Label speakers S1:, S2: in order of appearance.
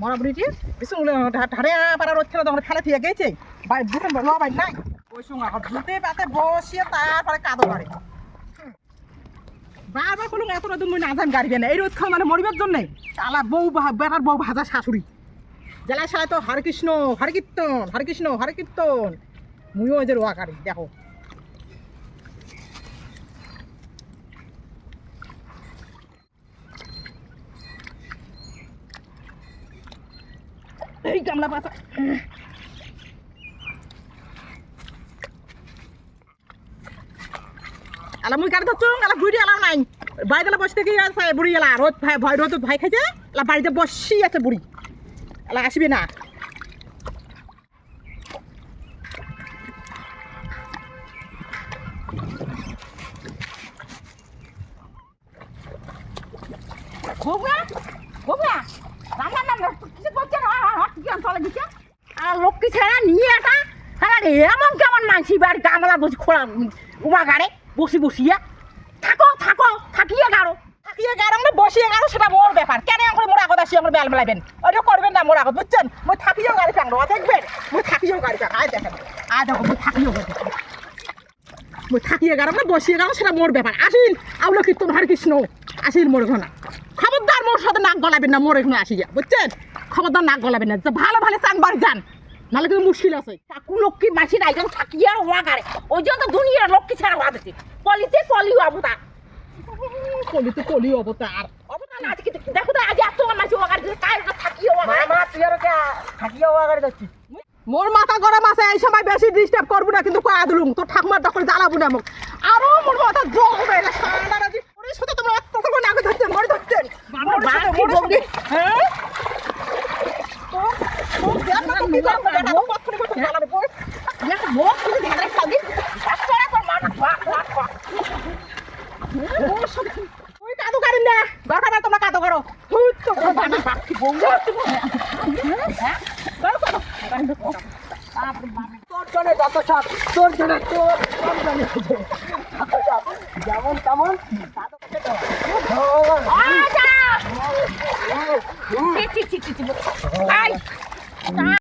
S1: মরা বুড়িটি পাড়া রোদ খেলে তখন খেলা থিয়ে গেছে। বাই নাই। ওই সঙ্গে এখন ভূতে পাতে বসিয়ে তারপরে কাদো বলুন, এত রোদ মুই না যান গাড়ি কেন এই রোদ খাও মানে মরিবার জন্যে। আলা বউ বেটার বউ ভাজা শাশুড়ি। জেলায় সালায় তো হরে কৃষ্ণ, হরে কীর্তন, হরে কৃষ্ণ, হরে কীর্তন। মুইও যে রোয়া দেখো। এই গামলা পাতা আলা মুই কাটে ধরছো, আলা বুড়ি নাই। বাড়িতে বসে থেকে বুড়ি ভাই, ভয় রোদ ভাই খাইছে, আলা বাড়িতে বসি আছে বুড়ি। আলা আসবি না।
S2: লক্ষ্মী ছেড়া নিয়ে এটা হ্যাঁ এমন কেমন মানসি? বাড়ি গামলা বসে খোলা, উমা গাড়ে বসি বসিয়া। থাকো থাকো, থাকিয়ে গাড়ো
S1: থাকিয়ে গাড়ি আমরা বসিয়ে গাড়ি সেটা মোর ব্যাপার। কেন আমরা মোর আগত আসি আমরা বেল মেলাবেন ওটা করবেন না মোর আগত বুঝছেন? মই থাকিয়েও গাড়ি চাংড়ো দেখবেন? মই থাকিয়েও গাড়ি চাং আয় দেখেন। আয় দেখো, মই থাকিয়েও গাড়ি মই থাকিয়ে গাড়ি আমরা বসিয়ে গাড়ি সেটা মোর ব্যাপার। আসিল আউলো কীর্তন হরে কৃষ্ণ। আসিল মোর ঘনা। খবরদার মোর সাথে নাক গলাবেন না, মোর এখানে আসি যা বুঝছেন? খবরদার নাক গলাবেন না। ভালো ভালো চাং বাড়ি যান। নাহলে কিন্তু মুশকিল আছে।
S2: কাকু লক্ষ্মী মাসির একজন থাকিয়ে আর উমা গাড়ে। ওই জন্য তো দুনিয়ার লক্ষ্মী ছাড়া হওয়া দেখি কলিতে কলি অবতা
S1: কলি তো কলি অবতার
S2: অবতা না আজকে দেখো তো আজ এত মাসি উমা গাড়ি কার থাকিয়ে উমা গাড়ে।
S1: মোর মাথা গরম আছে এই সময় বেশি ডিস্টার্ব করব না কিন্তু কয়া দিলুম। তোর ঠাকুমার তখন জ্বালাবো না মোক। আরও মোর মাথা জল হবে না সারা রাজি ওর সাথে তোমরা কত করে আগে ধরছেন মরে ধরছেন
S2: বাবা,
S1: মোর সাথে,
S2: কি
S1: মোর সাথে।
S2: বলবি?
S1: হ্যাঁ তো- তো দেখ না তো কি করব, বেটা, তো কতক্ষণ করে জ্বালাবে, বল।
S2: দেখো মুখ কিন্তু ঝাড়ে খাবি রাস্তায় তোর মাথা ফাক ফাক ফাক
S1: মোর সাথে- ওই কাদো করেন না দরকার নাই তোমরা কাদো করো করে। হ্যাঁ? করো, করো।
S3: যেমন তেমন
S2: আজা